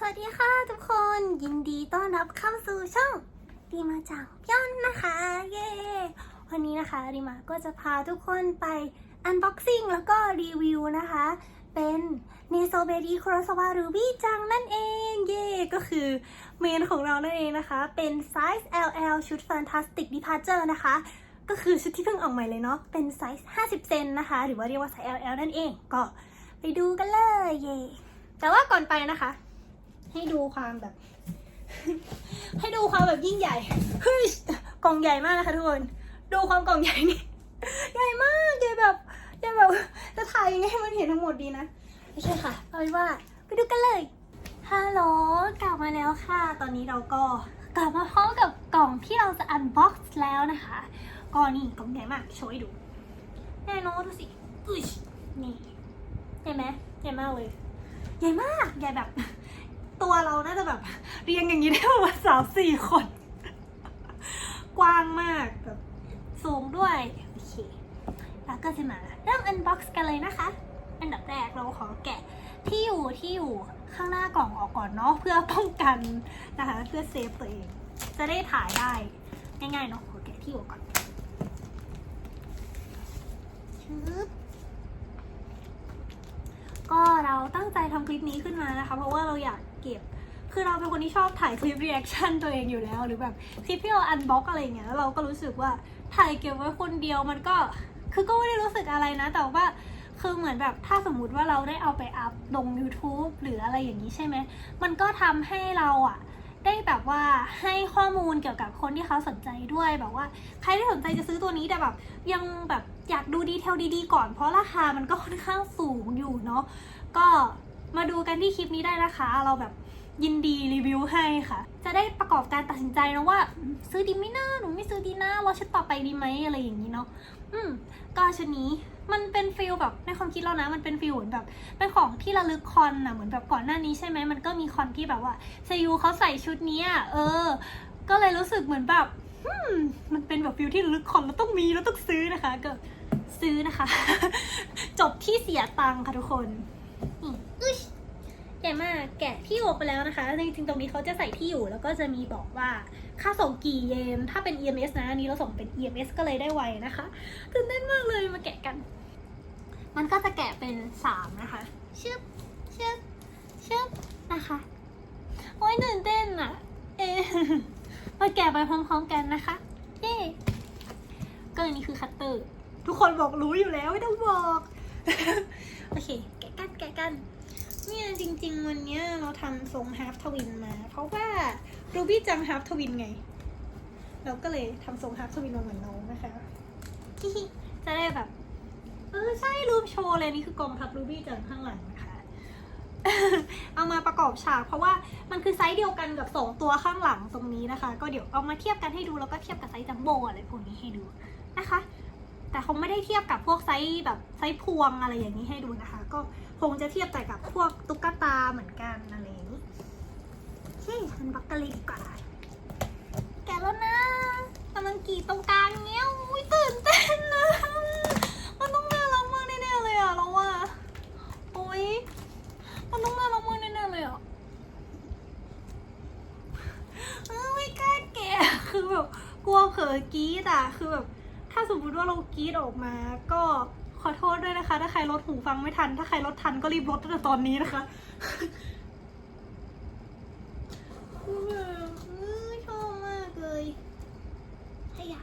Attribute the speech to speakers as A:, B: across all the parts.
A: สวัสดีค่ะทุกคนยินดีต้อนรับเข้าสู่ช่องดีมาจากย่อนนะคะ เย้วันนี้นะคะดีมาก็จะพาทุกคนไปอันบ็อกซิ่งแล้วก็รีวิวนะคะ เป็นเนโซเบดีครสวารูบี้จังนั่นเอง เย่ก็คือเมนของเรานั่นเองนะคะ เป็นไซส์ LL ชุด Fantastic Departure นะคะก็คือชุดที่เพิ่งออกใหม่เลยเนาะ เป็นไซส์ 50 เซนนะคะ หรือว่าเรียกว่าไซส์ LL นั่นเอง ก็ไปดูกันเลย เย่แต่ว่าก่อนไปนะคะ ให้ดูความแบบ ให้ดูความแบบยิ่งใหญ่เฮ้ยกล่องใหญ่มากนะคะทุกคน ดูความกล่องใหญ่นี่ใหญ่มากใหญ่แบบใหญ่แบบจะถ่ายยังไงให้มันเห็นทั้งหมดดีนะไม่ใช่ค่ะเอาเป็นว่าไปดูกันเลยฮัลโหลกลับมาแล้วค่ะ ตอนนี้เราก็กลับมาพร้อมกับกล่องที่เราจะอันบ็อกซ์แล้วนะคะก็นี่กล่องใหญ่มากโชว์ให้ดู แน่นอนดูสิอุ้ยนี่ใหญ่ไหมใหญ่มากเลย ใหญ่มาก ใหญ่แบบ ตัวเราน่าจะแบบ เรียงอย่างนี้ได้ประมาณสามสี่คน กว้างมากแบบสูงด้วย โอเค แล้วก็จะมาเริ่มอันบ็อกซ์กันเลยนะคะ อันดับแรกเราขอแกะที่อยู่ที่อยู่ข้างหน้ากล่องออกก่อนเนาะเพื่อป้องกันนะคะ เพื่อเซฟตัวเอง จะได้ถ่ายได้ง่ายๆเนาะขอแกะที่อยู่ก่อนชึบก็เราตั้งใจทำคลิปนี้ขึ้นมานะคะ เพราะว่าเราอยาก เก็บ คือเราเป็นคนที่ชอบถ่ายคลิปรีแอคชั่นตัวเองอยู่แล้ว หรือแบบคลิปที่เราอันบ็อกอะไรอย่างเงี้ยแล้วเราก็รู้สึกว่าถ่ายเก็บไว้คนเดียวมันก็ คือก็ไม่ได้รู้สึกอะไรนะ แต่ว่าคือเหมือนแบบถ้าสมมุติว่าเราได้เอาไปอัพลง YouTube หรืออะไรอย่างนี้ใช่ไหม มันก็ทำให้เราอะได้แบบว่าให้ข้อมูลเกี่ยวกับคนที่เขาสนใจด้วยแบบว่า ใครที่สนใจจะซื้อตัวนี้แต่แบบ ยังแบบอยากดูดีเทลดีๆก่อนเพราะราคามันก็ค่อนข้างสูงอยู่เนาะก็ มาดูกันที่คลิปนี้ได้นะคะ เราแบบยินดีรีวิวให้ค่ะ จะได้ประกอบการตัดสินใจนะว่า ซื้อดีไหมนะหนูไม่ซื้อดีนะรอชุดต่อไปดีไหมอะไรอย่างนี้เนาะอืมก็ชุดนี้มันเป็นฟิลแบบในความคิดเรานะ มันเป็นฟิลเหมือนแบบเป็นของที่ระลึกคอนนะเหมือนแบบก่อนหน้านี้ใช่ไหมมันก็มีคอนที่แบบว่าซยูเขาใส่ชุดเนี้ยเออ ก็เลยรู้สึกเหมือนแบบมมันเป็นแบบฟิลที่ระลึกคอนแล้วต้องมีแล้วต้องซื้อนะคะก็ซื้อนะคะ จบที่เสียตังค่ะทุกคนนี่ ใหญ่มากแกะที่อยู่ไปแล้วนะคะจริงๆตรงนี้เขาจะใส่ที่อยู่ แล้วก็จะมีบอกว่าค่าส่งกี่เยน ถ้าเป็น EMS นะอันนี้เราส่งเป็น EMS ก็เลยได้ไวนะคะตื่นเต้นมากเลยมาแกะกัน มันก็จะแกะเป็นสามนะคะชึบชึบชึบนะคะโอ้ยตื่นเต้นอะ เอมาแกะไปพร้อมๆกันนะคะเย้ก็อันนี้คือคัตเตอร์ ทุกคนบอกรู้อยู่แล้วไม่ต้องบอก โอเค แกะกันแกะกัน เนี่ยจริง ๆ วันเนี้ยเราทำทรงฮาร์ฟทวินมา เพราะว่ารูบี้จำฮาร์ฟทวินไง เราก็เลยทำทรงฮาร์ฟทวินมาเหมือนน้องนะคะ จะได้แบบ เออใช่รูปโชว์เลยนี่คือกองทัพรูบี้จากข้างหลังนะคะ เอามาประกอบฉาก เพราะว่ามันคือไซส์เดียวกันกับสองตัวข้างหลังตรงนี้นะคะ ก็เดี๋ยวเอามาเทียบกันให้ดูแล้วก็เทียบกับไซส์จัมโบ้อะไรพวกนี้ให้ดูนะคะ แต่คงไม่ได้เทียบกับพวกไซส์แบบไซส์พวงอะไรอย่างนี้ให้ดูนะคะ ก็ คงจะเทียบแต่กับพวกตุ๊กตาเหมือนกันอะไรอย่างนี้เฮ้ยฉันบักกะลีดีกว่าแกะแล้วนะกำลังกรีดตรงกลางเนี้ยอุ้ยตื่นเต้นนะมันต้องน่ารักมากแน่ๆเลยอะเราว่าโอ๊ยมันต้องน่ารักมากแน่ๆเลยอะเออไม่กล้าแกะคือแบบกลัวเผลอกรีดอะคือแบบถ้าสมมติว่าเรากรีดออกมาก็ อโทษด้วยนะคะ ถ้าใครลดหูฟังไม่ทัน ถ้าใครลดทันก็รีบลดตั้งแต่ตอนนี้นะคะคือแบบเออชอบมากเลยให้ยา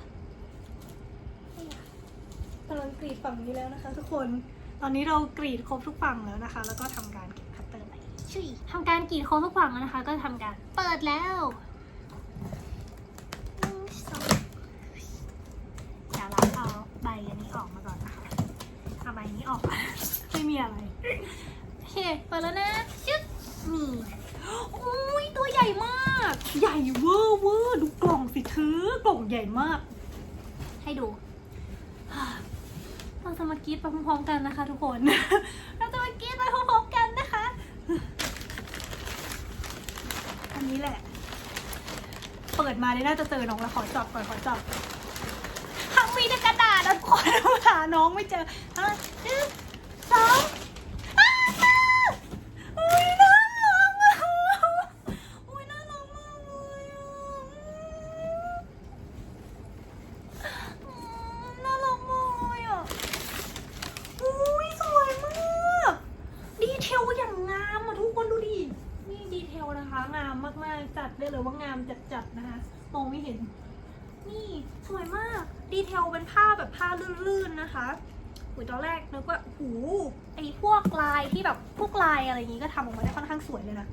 A: ให้ยากำลังกรีดฝั่งนี้แล้วนะคะ ทุกคน ตอนนี้เรากรีดครบทุกฝั่งแล้วนะคะ แล้วก็ทำการเก็บคัตเตอร์ไปชุยทำการกรีดครบทุกฝั่งแล้วนะคะ ก็ทำการเปิดแล้วหนึ่งสองเดี๋ยวเราเอาใบอันนี้ออกมาก่อน นะคะเอาใบนี้ออก ไม่มีอะไรโอเคเปิดแล้วนะชึบนี่อุ้ยตัวใหญ่มาก ใหญ่เวอร์เวอร์ดูกล่องสิเธอกล่องใหญ่มาก ให้ดูเราจะมากรีดไปพร้อมๆกันนะคะ ทุกคน เราจะมากรีดไปพร้อมๆกันนะคะ อันนี้แหละ เปิดมาเนี่ยน่าจะเจอน้องแล้วขอจับก่อนขอจับทำ มีแต่กระดาษแล้วคนหาน้องไม่เจอหนึ่งสองอ้าวเจออุ้ยน่ารักอ่น้ยน่มวยอะน่ารัมายอะสวยมาก ดีเทลอย่างงามอะทุกคนดูดิ นี่ดีเทลนะคะ งามมากๆ จัดได้เลยว่างามจัดๆนะคะ มองไม่เห็น นี่สวยมาก ดีเทลเป็นผ้าแบบผ้าลื่นๆนะคะอุยตอนแรกนึกว่าหูไอพวกลายที่แบบพวกลายอะไรอย่างนี้ก็ทำออกมาได้ค่อนข้างสวยเลยนะ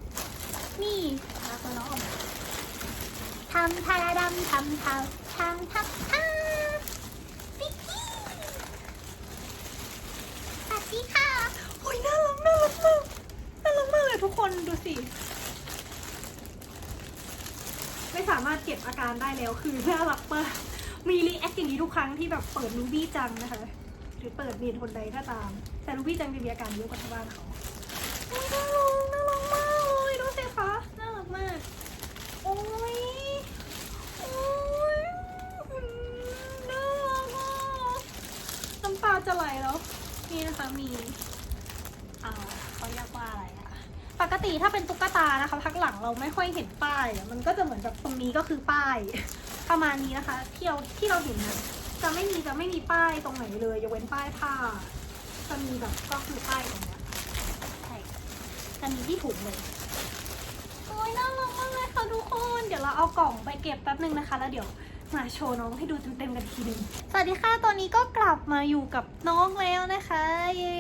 A: นี่มาตัวน้องทำทาดำทำทำทำทำทำปิ๊กกี้สวัสดีค่ะโอ้ยน่ารักน่ารักมากน่ารักมากเลยทุกคนดูสิ ไม่สามารถเก็บอาการได้แล้วคือน่ารักมากมีรีแอคอย่างนี้ทุกครั้งที่แบบเปิดรูบี้จังนะคะ หรือเปิดเรียนคนใดก็ตาม แต่รูบี้จังจะมีอาการเยอะกว่าชาวบ้านเขาน่ารักน่ารักมากเลยดูสิคะน่ารักมากโอ้ยโอ้ยน่ารักอะน้ำตาจะไหลแล้ว นี่นะคะมีอ่าเขาเรียกว่าอะไร ปกติถ้าเป็นตุ๊กตานะคะพักหลังเราไม่ค่อยเห็นป้าย มันก็จะเหมือนแบบตรงนี้ก็คือป้าย ประมาณนี้นะคะที่เราที่เราเห็นนะจะไม่มีจะไม่มีป้ายตรงไหนเลยยกเว้นป้ายผ้า จะมีแบบก็คือป้ายตรงเนี้ยใช่จะมีที่ถุงเลยโอ้ยน่ารักมากเลยค่ะทุกคน เดี๋ยวเราเอากล่องไปเก็บแป๊บนึงนะคะ แล้วเดี๋ยว มาโชว์น้องให้ดูเต็มๆกันทีนึง สวัสดีค่ะ ตอนนี้ก็กลับมาอยู่กับน้องแล้วนะคะ เย่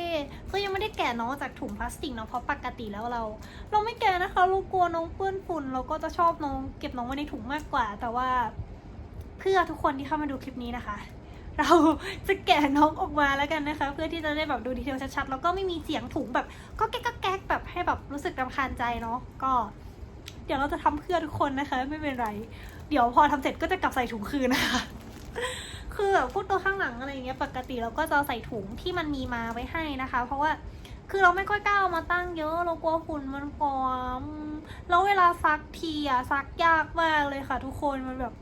A: ก็ยังไม่ได้แกะน้องจากถุงพลาสติกเนาะ เพราะปกติแล้วเรา เราไม่แกะนะคะ เรากลัวน้องเปื้อนฝุ่น เราก็จะชอบน้องเก็บน้องไว้ในถุงมากกว่า แต่ว่าเพื่อทุกคนที่เข้ามาดูคลิปนี้นะคะเราจะแกะน้องออกมาแล้วกันนะคะ เพื่อที่จะได้แบบดูดีเทลชัดๆแล้วก็ไม่มีเสียงถุงแบบ ก็แก๊กก็แก๊กแบบให้แบบรู้สึกรำคาญใจเนาะก็ เดี๋ยวเราจะทำเพื่อทุกคนนะคะ ไม่เป็นไร เดี๋ยวพอทำเสร็จก็จะกลับใส่ถุงคืนนะคะ คือแบบพวกตัวข้างหลังอะไรเงี้ยปกติเราก็จะใส่ถุงที่มันมีมาไว้ให้นะคะ เพราะว่าคือเราไม่ค่อยกล้าเอามาตั้งเยอะเรากลัวฝุ่นมันกวมแล้วเวลาซักทีอะซักยากมากเลยค่ะ ทุกคนมันแบบ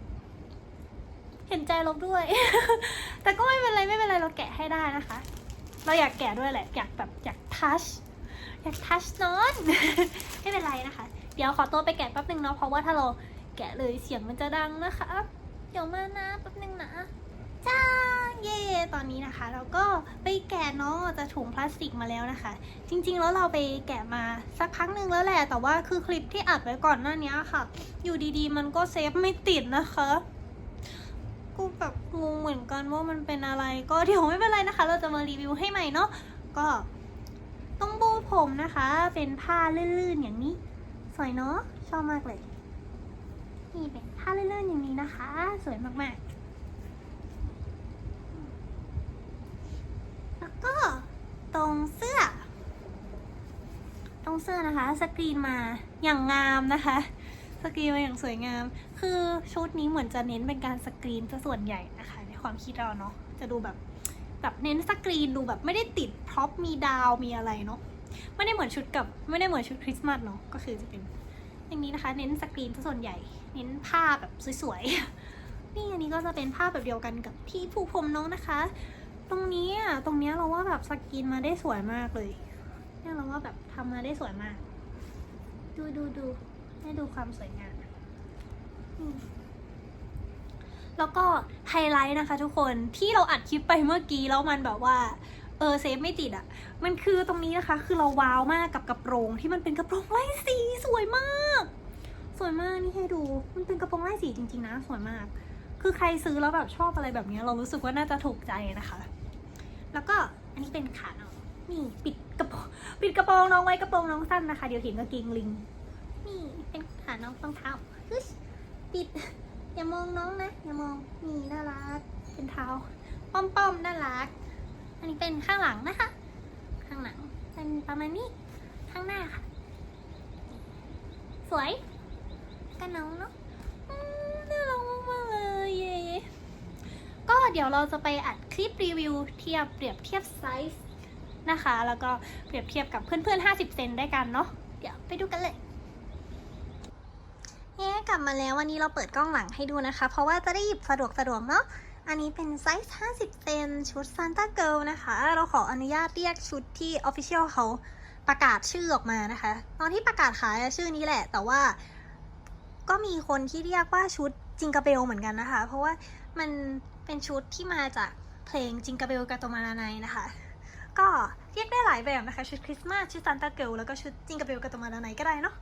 A: เห็นใจเราด้วย แต่ก็ไม่เป็นไรไม่เป็นไรเราแกะให้ได้นะคะ เราอยากแกะด้วยแหละ อยากแบบอยากทัชอยากทัชนอนไม่เป็นไรนะคะ เดี๋ยวขอตัวไปแกะแป๊บนึงเนาะเพราะว่าถ้าเรา แกะเลยเสียงมันจะดังนะคะ เดี๋ยวมานะแป๊บนึงนะจ้าเย่ตอนนี้นะคะ เราก็ไปแกะน้องออกจากถุงพลาสติกมาแล้วนะคะ จริงๆแล้วเราไปแกะมาสักพักหนึ่งแล้วแหละ แต่ว่าคือคลิปที่อัดไว้ก่อนหน้านี้ค่ะ อยู่ดีๆ มันก็เซฟไม่ติดนะคะกูแบบงงเหมือนกันว่ามันเป็นอะไร ก็เดี๋ยวไม่เป็นไรนะคะ เราจะมารีวิวให้ใหม่เนาะก็ต้องบูผมนะคะ เป็นผ้าลื่นๆอย่างนี้ สวยเนาะชอบมากเลย นี่เป็นผ้าเลื่นๆอย่างนี้นะคะ สวยมากๆ แล้วก็ตรงเสื้อ ตรงเสื้อนะคะ สกรีนมาอย่างงามนะคะ สกรีนมาอย่างสวยงาม คือชุดนี้เหมือนจะเน้นเป็นการสกรีนซะส่วนใหญ่นะคะ ในความคิดเราเนาะจะดูแบบแบบเน้นสกรีนดูแบบไม่ได้ติดพร็อพมีดาวมีอะไรเนาะไม่ได้เหมือนชุดกับไม่ได้เหมือนชุดคริสต์มาสเนาะก็คือจะเป็นอย่างนี้นะคะ เน้นสกรีนซะส่วนใหญ่ เน้นผ้าแบบสวยๆ นี่อันนี้ก็จะเป็นผ้าแบบเดียวกันกับที่ผู้พรมน้องนะคะ ตรงนี้อะตรงนี้เราว่าแบบสกรีนมาได้สวยมากเลยเนี่ยเราว่าแบบทำมาได้สวยมาก ดูดูดูให้ดูความสวยงามอืมแล้วก็ไฮไลท์นะคะทุกคนที่เราอัดคลิปไปเมื่อกี้แล้วมันแบบว่าเออเซฟไม่ติดอะ่ะ มันคือตรงนี้นะคะ คือเราว้าวมากกับกระโปรงที่มันเป็นกระโปรงไล่สีสวยมาก สวยมากนี่ให้ดู มันเป็นกระโปรงไล่สีจริงๆนะ สวยมาก คือใครซื้อแล้วแบบชอบอะไรแบบนี้เรารู้สึกว่าน่าจะถูกใจนะคะ แล้วก็อันนี้เป็นขาน้องนี่ปิดกระโปรงปิดกระโปรงน้องไว้กระโปรงน้องสั้นนะคะ เดี๋ยวเห็นกางเกงลิง นี่เป็นขาน้องรองเท้าฮึปิด อย่ามองน้องนะ อย่ามองนี่น่ารัก เป็นเท้า ป้อมๆน่ารัก อันนี้เป็นข้างหลังนะคะ ข้างหลังเป็นประมาณนี้ ข้างหน้าค่ะ สวย กันน้องเนาะน่ารักมากๆเลยเย้ก็เดี๋ยวเราจะไปอัดคลิปรีวิวเทียบเปรียบเทียบไซส์นะคะ แล้วก็เปรียบเทียบกับเพื่อนๆ 50 เซนได้กันเนาะเดี๋ยวไปดูกันเลยเย้กลับมาแล้ววันนี้เราเปิดกล้องหลังให้ดูนะคะ เพราะว่าจะได้หยิบสะดวกสะดวกเนาะอันนี้เป็นไซส์ 50 เซนชุดซานต้าเกิลนะคะ เราขออนุญาตเรียกชุดที่ Official เขาประกาศชื่อออกมานะคะ ตอนที่ประกาศขายชื่อนี้แหละ แต่ว่า ก็มีคนที่เรียกว่าชุดจิงกาเบลเหมือนกันนะคะ เพราะว่ามันเป็นชุดที่มาจากเพลงจิงกาเบลกาโตมานาไนนะคะ ก็เรียกได้หลายแบบนะคะ ชุดคริสต์มาสชุดซานตาเกิลแล้วก็ชุดจิงกาเบลกาโตมานาไนก็ได้เนาะ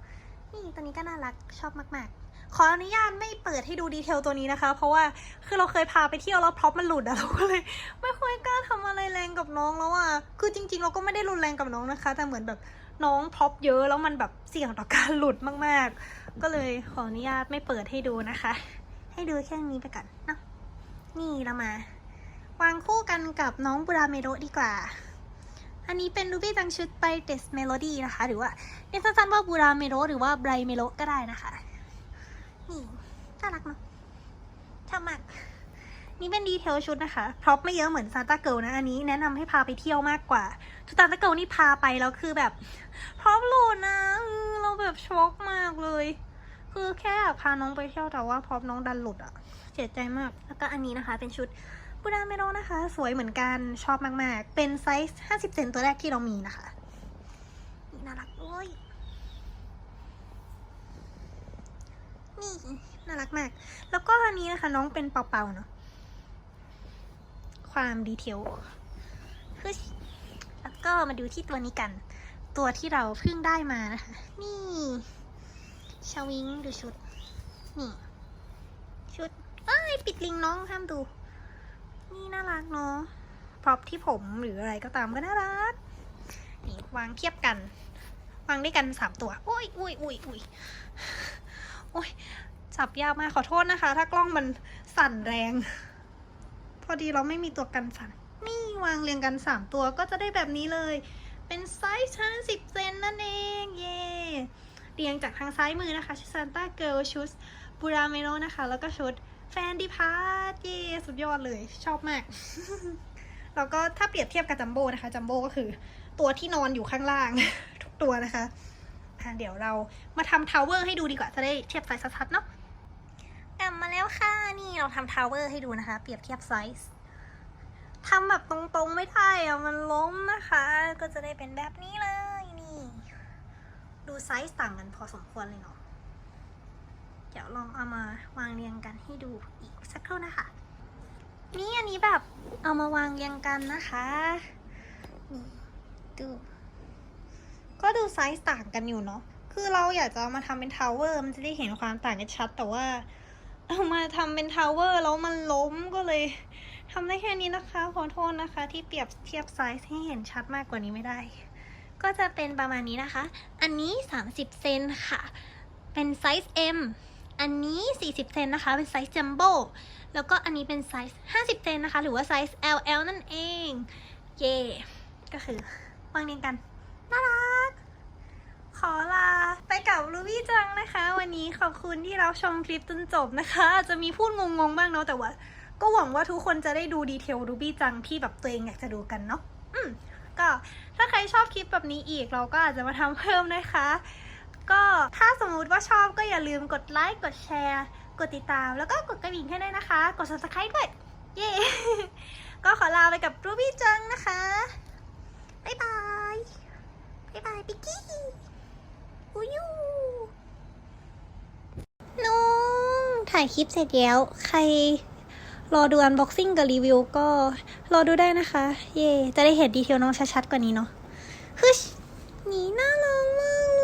A: นี่ตัวนี้ก็น่ารักชอบมากๆ ขออนุญาตไม่เปิดให้ดูดีเทลตัวนี้นะคะ เพราะว่าคือเราเคยพาไปเที่ยวแล้วพร็อพมันหลุดอะเราก็เลย ไม่ค่อยกล้าทำอะไรแรงกับน้องแล้วอะคือจริง ๆ เราก็ไม่ได้รุนแรงกับน้องนะคะ แต่เหมือนแบบน้องพร็อพเยอะแล้วมันแบบเสี่ยงต่อการหลุดมากๆ ก็เลยขออนุญาตไม่เปิดให้ดูนะคะ ให้ดูแค่นี้ไปก่อนเนาะนี่เรามา วางคู่กันกับน้องบูราเมโดดีกว่า อันนี้เป็นรูบี้จังชุดไปเดสเมโลดี้นะคะ หรือว่าเรียกสั้นๆว่าบูราเมโรหรือว่าไบรเมโลก็ได้นะคะ นี่น่ารักเนาะชอบมาก นี่เป็นดีเทลชุดนะคะ พร็อพไม่เยอะเหมือนซานตาเกิลนะ อันนี้แนะนำให้พาไปเที่ยวมากกว่าชุดซานตาเกิลนี่พาไปแล้วคือแบบ พร็อพหลุดนะเราแบบช็อกมากเลย คือแค่อยากพาน้องไปเที่ยวแต่ว่าพร็อพน้องดันหลุดอะเสียใจมาก แล้วก็อันนี้นะคะ เป็นชุดบูราเมโลนะคะ สวยเหมือนกันชอบมากๆ เป็นไซส์ 50 เซนตัวแรกที่เรามีนะคะ นี่น่ารักโอ้ยนี่น่ารักมาก แล้วก็อันนี้นะคะ น้องเป็นเป่าๆเนาะ ความดีเทลแล้วก็มาดูที่ตัวนี้กัน ตัวที่เราเพิ่งได้มานะคะ นี่ชาวิงดูชุด นี่ ชุดเอ้ยปิดลิงน้องห้ามดู นี่น่ารักเนาะพร็อพที่ผมหรืออะไรก็ตามก็น่ารัก นี่วางเทียบกัน วางด้วยกันสามตัว โอ้ยอุ้ยอุ้ยอุ้ยโอ้ยจับยากมากขอโทษนะคะ ถ้ากล้องมันสั่นแรง พอดีเราไม่มีตัวกันสั่นนี่วางเรียงกันสามตัวก็จะได้แบบนี้เลย เป็นไซส์ห้าสิบเซนนั่นเองเย่เรียงจากทางซ้ายมือนะคะชุดซานต้าเกิลชุดบูราเมโลนะคะ แล้วก็ชุดแฟนดิพาร์ตเย่สุดยอดเลยชอบมาก แล้วก็ถ้าเปรียบเทียบกับจัมโบ้นะคะจัมโบ้ก็คือตัวที่นอนอยู่ข้างล่าง ทุกตัวนะคะะเดี๋ยวเรามาทำทาวเวอร์ให้ดูดีกว่าจะได้เทียบไซส์ชัดๆเนาะ มาแล้วค่ะ นี่เราทำทาวเวอร์ให้ดูนะคะ เปรียบเทียบไซส์ทำแบบตรงๆไม่ได้อะมันล้มนะคะ ก็จะได้เป็นแบบนี้เลยนี่ ดูไซส์ต่างกันพอสมควรเลยเนาะเดี๋ยวลองเอามาวางเรียงกันให้ดูอีกสักครู่นะคะ นี่อันนี้แบบเอามาวางเรียงกันนะคะนี่ดูก็ดูไซส์ต่างกันอยู่เนาะคือเราอยากจะเอามาทำเป็นทาวเวอร์มันจะได้เห็นความต่างกันชัด แต่ว่า เอามาทำเป็นทาวเวอร์แล้วมันล้มก็เลยทำได้แค่นี้นะคะ ขอโทษนะคะ ที่เปรียบเทียบไซส์ให้เห็นชัดมากกว่านี้ไม่ได้ ก็จะเป็นประมาณนี้นะคะ อันนี้ 30 เซนค่ะ เป็นไซส์ M อันนี้ 40 เซนนะคะ เป็นไซส์จัมโบ้แล้วก็อันนี้เป็นไซส์50 เซนนะคะ หรือว่าไซส์ LL นั่นเอง เย่ก็คือวางเรียงกัน น่ารัก ขอลาับลูบี้จังนะคะ วันนี้ขอบคุณที่รับชมคลิปจนจบนะคะอาจจะมีพูดงงๆบ้างเนาะแต่ว่า ก็หวังว่าทุกคนจะได้ดูดีเทลรูบี้จังที่แบบตัวเองอยากจะดูกันเนาะอืมก็ถ้าใครชอบคลิปแบบนี้อีกเราก็อาจจะมาทำเพิ่มนะคะ ก็ถ้าสมมุติว่าชอบก็อย่าลืมกดไลค์กดแชร์ กดติดตาม แล้วก็กดกระดิ่งให้ด้วยนะคะ กด subscribe ด้วยเย้ก็ขอลาไปกับรูบี้จังนะคะบ๊ายบายบ๊ายบายปิกกีู้ยูน้องถ่ายคลิปเสร็จแล้ว ใครรอดูอันบ็อกซิ่งกับรีวิวก็รอดูได้นะคะ เย่จะได้เห็นดีเทลน้องชัดๆกว่านี้เนาะฮึชนี่น่ารักมาก